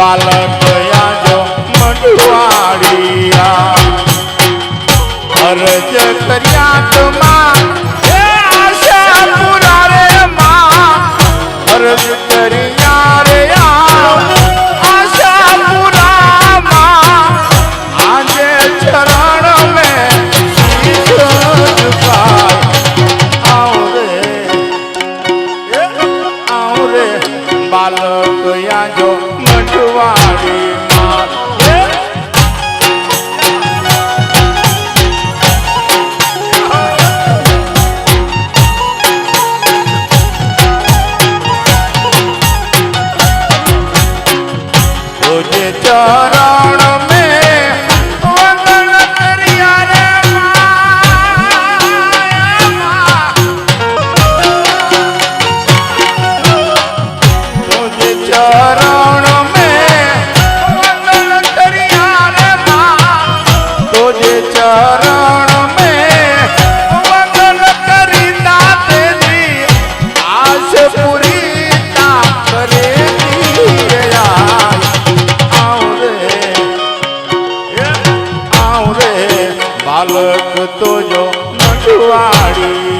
બાલક આજો મંડવાડિયા. અરજ કર્યા તો બાલક તો જો મંડવાડિયા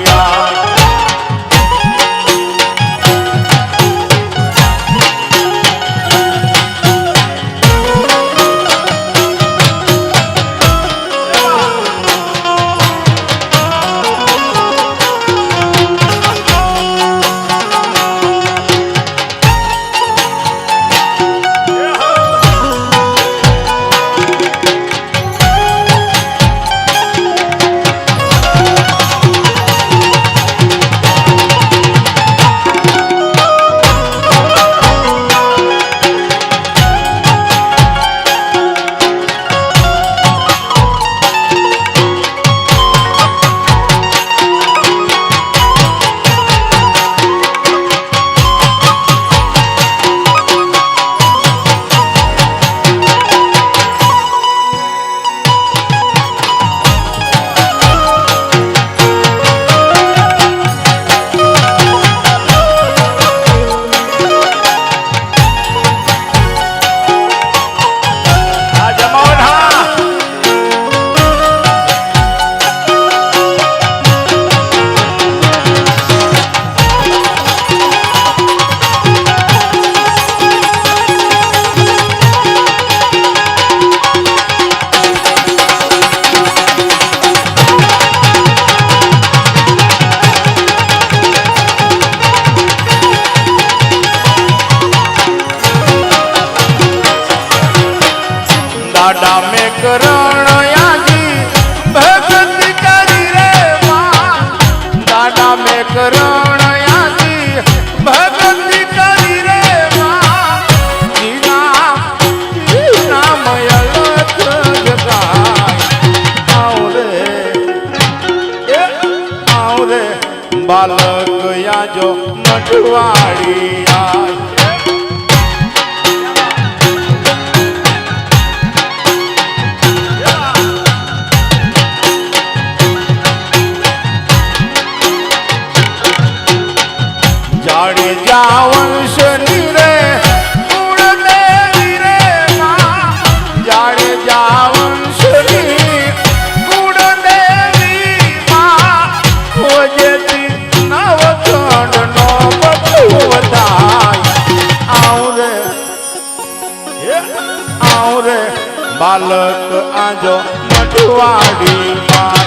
દાડા મે કરણ યાજી, ભગત કરી રે માં દાડા મે કરણ યાજી, ભગત કરી રે માં જીના જીના મયલ આવ રે, એ આવરે બાલક યાજો મઠવાડી આય આવ રે આવ રે બાલક આજો મઠવાડી માં